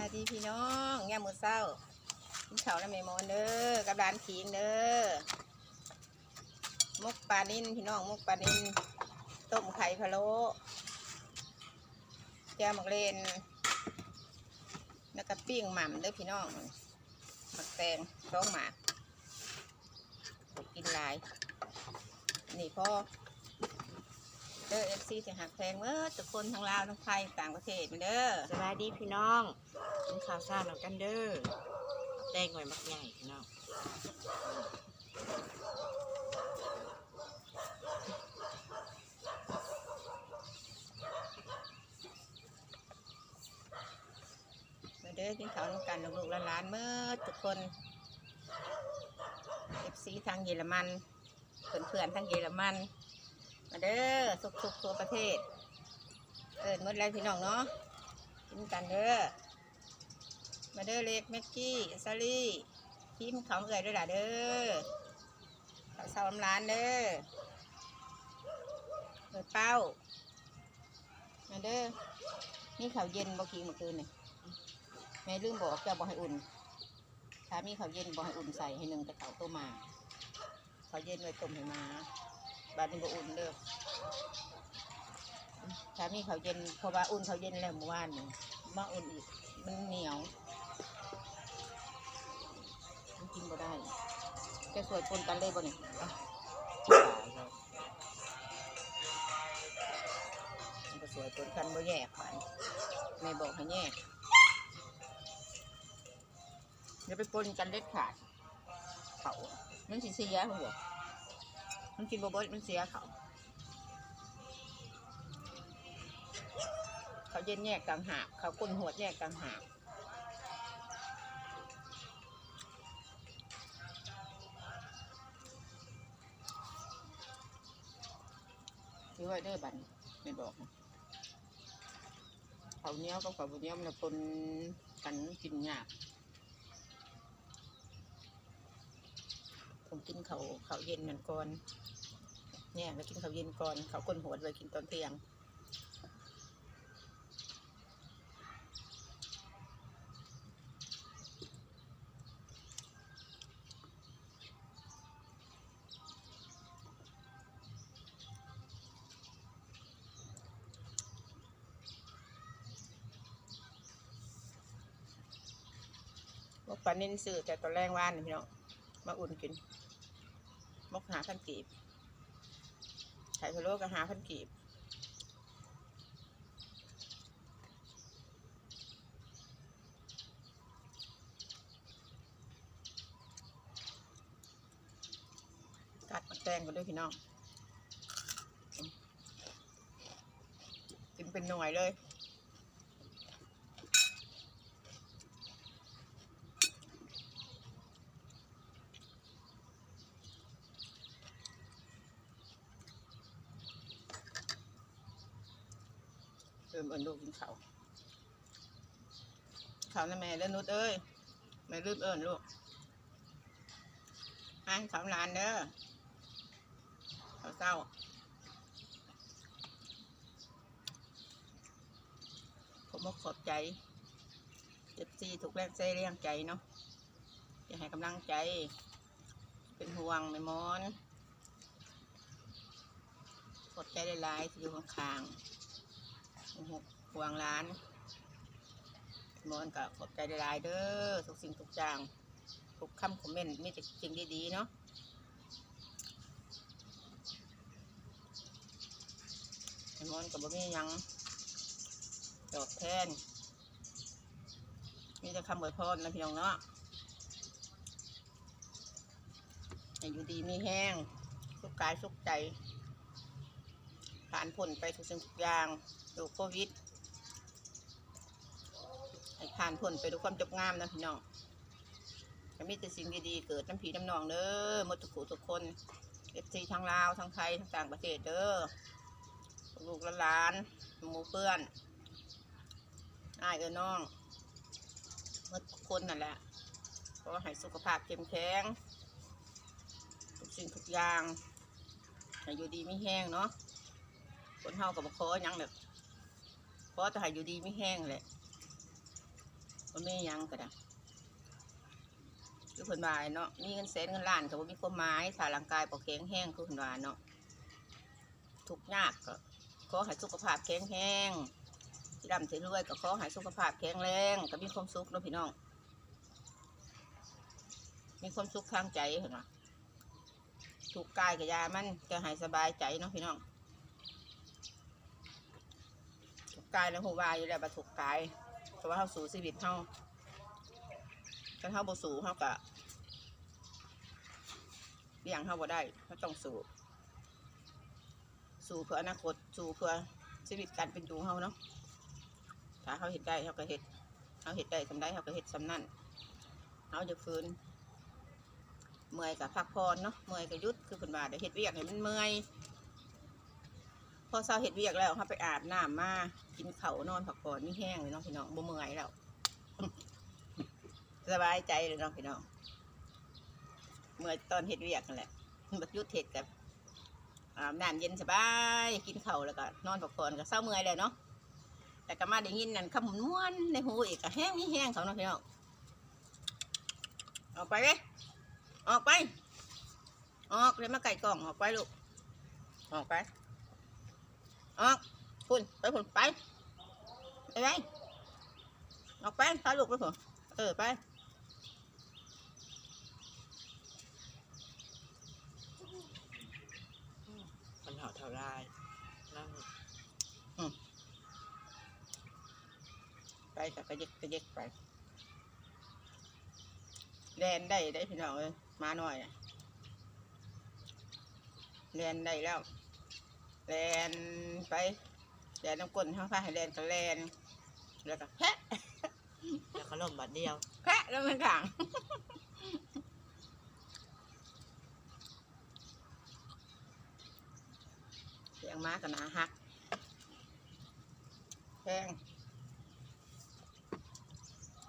ายดีพี่น้องแง่มือเศร้ากินข้าวน้ำเมมอนเด้อกับร้านขิงเด้อมกปลานิ่นพี่น้องมกปลานิ่นต้มไข่พะโล้แกงหมักเลนแล้วก็ปิ้งหม่ำเด้อพี่น้องหมักแตงสองหมากกินหลาย นี่พ่อ เด้อเอฟซีจะหักแพงเมื่อทุกคนทั้งลาวทั้งไทยต่างประเทศมาเด้อสบายดีพี่น้องกินข้าวซ่าหนังกันเด้อแดงหน่อยมักใหญ่พี่น้องมาเด้อกินข้าวร่วมกันลูกๆหลานๆเมื่อทุกคนเอฟซีทางเยอรมันเพื่อนๆทางเยอรมันมา เด้อสุกๆทั่วประเทศเอินหมดแล้วพี่น้องเนาะกินกันเด้อมาเด้อเล็กแม็กกี้ซาลี่พิมพ์เขาเอ่ยด้วยล่ะเด้อข้าวเสาลำร้านเด้อเปิดเป้ามาเด้อนี่ข้าวเย็นบ่กินเมื่อคืนนี่แม่ลืมบอกจะบอกให้อุ่นถ้ามีข้าวเย็นบอกให้อุ่นใส่ให้หนึ่งแต่เขาวตัวมาข้าวเย็นไว้ต้มให้มา บาดนี้บ่อุ่นเด้อถ้ามีเขาเย็นเพราะว่าอุ่นเขาเย็นแล้วเมื่อวานนี่มาอุ่นอีก มันเหนียวมันกินบ่ได้ จะสวยปนกันเลยบ่เนี่ยมันก็สวยปนกันบ่แยกไปแม่บอกให้แยกอย่าไปปนกันเด็ดขาดเขามันสิเสียหัว มันกินบเบดมันเสียเขาเขาเย็นแยกต่างหากเขาก้นหัวแยกต่างหากที่ไว้เด้อบันไม่บอกเขาเนี้ยกับเขาเนี้ยมันปนกันกินยาก ผมกินเขาเขาเย็นนั่นก่อนเนี่ยแล้วกินเขาเย็นก่อนเขาวก้นหัวไว้กินตอนเที่ยงมกปลาเนิ่นซื้อแต่ตอนแรกว่านพี่น้องมาอุ่นกิน มกหาพันกีบไข่พะโล้ก็หาพันกีบกัดมาแตงกันด้วยพี่น้องกินเป็นหน่วยเลย อินลูกกินเขาวเขาวนะแม่แล้วนุดเอ้ยแม่ลืมเอินลูกให้ามล้านเด้อเขาวเศร้าผมบอกขอบใจเจ็บซีถูกแรงใจเลี้ยงใจเนาะจะให้กำลังใจ เป็นห่วงแม่มอนขอบใจหลายๆที่อยู่ข้างๆ ห่วงร้านมอนกับขอบใจหลายเด้อทุกสิ่งทุกอย่างทุกคำคอมเมนต์มีแต่สิ่งดีๆเนาะมอนกับบ่มียังตอบแทนมีแต่คำอวยพรนะพี่น้องเนาะอยู่ดีมีแห้งสุขกายสุขใจผ่านพ้นไปทุกสิ่งทุกอย่าง ดูโควิดให้ผ่านพ้นไปด้วยความจบงามนะพี่น้องจะมีแต่สิ่งดีๆเกิดน้ำผีน้ำนองเด้อหมดทุกผู้ทุกคนเอฟซีทั้งลาวทั้งไทยทั้งต่างประเทศเด้อลูกหลานหมู่เพื่อนอ้ายเออน้องหมดทุกคนนั่นแหละขอให้สุขภาพเข้มแข็งทุกสิ่งทุกอย่างให้อยู่ดีไม่แห้งเนาะคนเฮากับขอหยังแบบ อจะให้อยู่ดีไม่แห้งแหละมันไม่ยังก็ได้คือคนวายเนาะมีเงินแสนเงินล้านก็บ่มีความหมายถ้าร่างกายบ่แข็งแรงคือคนวายเนาะทุกยากก็ขอให้สุขภาพแข็งแรงที่ร่ำที่รวยก็ขอให้สุขภาพแข็งแรงก็มีความสุขเนาะพี่น้อง มีความสุขทางใจเห็นไหมถูกกายกับยามันจะให้สบายใจเนาะพี่น้องถู กายแล้วหัววายอยู่แล้วบาถูกกายเพราะว่าเขาสู่ชีวิตเขาถ้าเขาบ่สู่เขากะเลี้ยงเขาบ่ได้เขาต้องสู่สู่เพื่ออนาคตสู่เพื่อชีวิตการเป็นอยู่เขาเนาะถ้าเขาเห็นได้เขาก็เห็ดเขาเห็ดได้ทำได้เขาก็เห็ดสำนั่นเขาจะฟื้นเมื่อยกับพักผ่อนเนาะเมื่อยกับยุดคือคนว่าเดี๋ยวเห็ดเวียกให้มันเมื่อย พอเช้าเห็ดเวียกแล้วเขาไปอาบน้ำมากินเขานอนพักผ่อนนี่แห้งเลยเนาะพี่น้องบ่เมื่อยแล้วสบายใจเลยเนาะพี่น้องเมื่อตอนเห็ดเวียกนั่นแหละบักยุดเห็ดกับอาบน้ำเย็นสบายกินเขาแล้วก็นอนพักผ่อนก็เศร้าเมื่อยเลยเนาะแต่ก็มาได้ยินนั่นคำมุนม้วนในหูอีกก็แห้งนี่แห้งเขาเนาะพี่น้องเอาไปเลยออกไป ออกเลยมาไก่กล่องออกไปลูกออกไป ออกคุณไปคุณไปไปไปออกไปพาลูกไปคุณเออไปมันเห่าเท่าไรนั่งไปกับกระเยกกระเยกไปแลนได้ได้พี่น้องเลยมาหน่อยอะแลนได้แล้ว แลนไปแลนน้ำก้นข้างฟ้าให้แลนก็แลนแล้วก็แพะแล้วก็ล่มบาดเดียว แพะแล้วมันขังเสียงม้ากับนาฮักแพง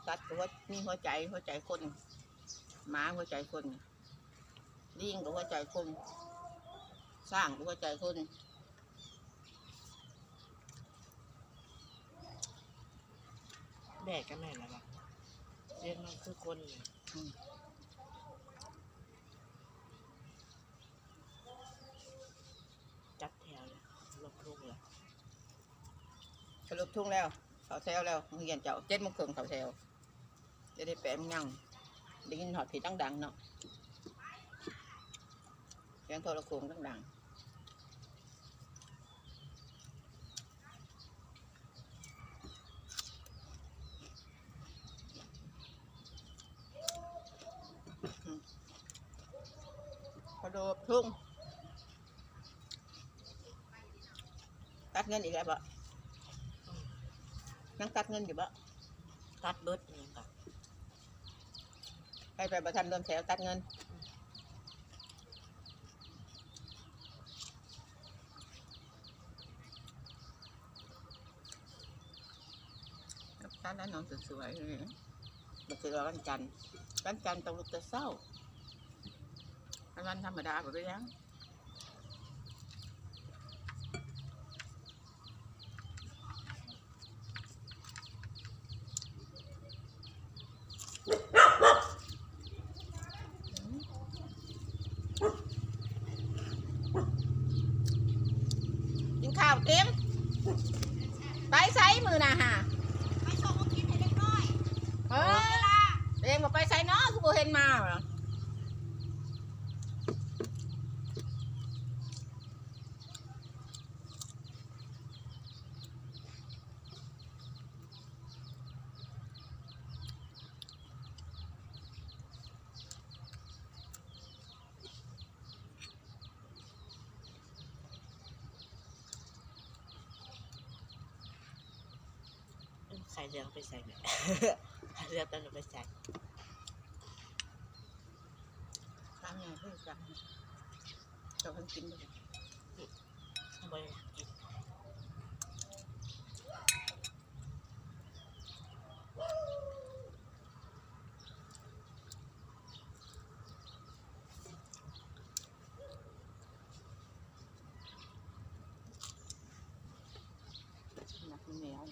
ตัดกับว่ามีหัวใจหัวใจคนม้าหัวใจคนลิงกับหัวใจคน สร้างกับหัวใจคน แดดก็แม่นแล้วล่ะเรียนมันคือคนเนี่ยจัดแถวเลยลบทุกเลยสรุปทุ่งแล้วเขาแซวแล้วมึงเรียนเจ้าเจ็ดโมงครึ่งเขาแซวจะได้แปะมงยังได้ยินหอดผีตั้งดังเนาะเสียงโทรโขงตั้งดังอืมพอ โดบทุ่งตัดเงินอีกแล้วปะนั่งตัดเงินอยู่ปะตัดเบิดนี่กับให้ไปประทันเดินแถวตัดเงินตัดแล้วนอนสวยๆเลยบัคือว่าวันจันทร์วันจันทร์ต้องลุกแต่เศร้า วันวันธรรมดาแบบยังกินข้าวเต็มไปไซมือนะฮะ ไปส่งมากินให้เล็กน้อย เออเองมาไปไซเนาะคือบ่เห็นมาเหรอใส่เรืองไปใส่เนี่ยเรืองตอนไปใส่ทำไงเพื่อจังเราเพิ่งกินไปบริกินหนักมันเหนียว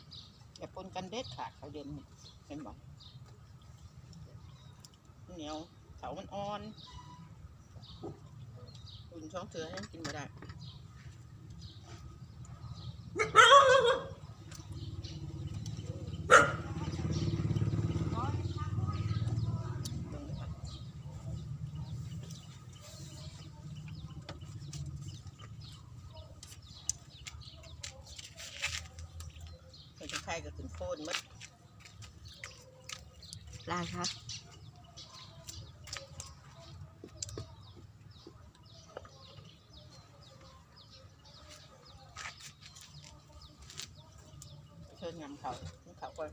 อย่าปนกันเด็ดขาดเขาเย็นเห็นบอกเหนียวเขามันอ่อนอุ่นช่องเถื่อให้กินไม่ได้เบิ่งเลยค่ะเป็นไข่ก็ขึ้นโคนหมด ลาคะ เชิญยำเขายำเขาก่อน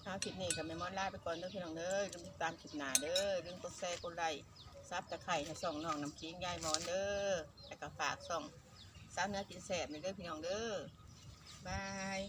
เอาคลิปนี้กับแม่มอนลาไปก่อนเด้อพี่น้องเด้อลืมติดตามคลิปหน้าเด้อลืมกดแชร์กดไลค์ซับตะไคร้ให้ส่องน้องน้ำคิงยายมอนเด้อแล้วก็ฝากส่องซับเนื้อกินแสบในเด้อพี่น้องเด้อบาย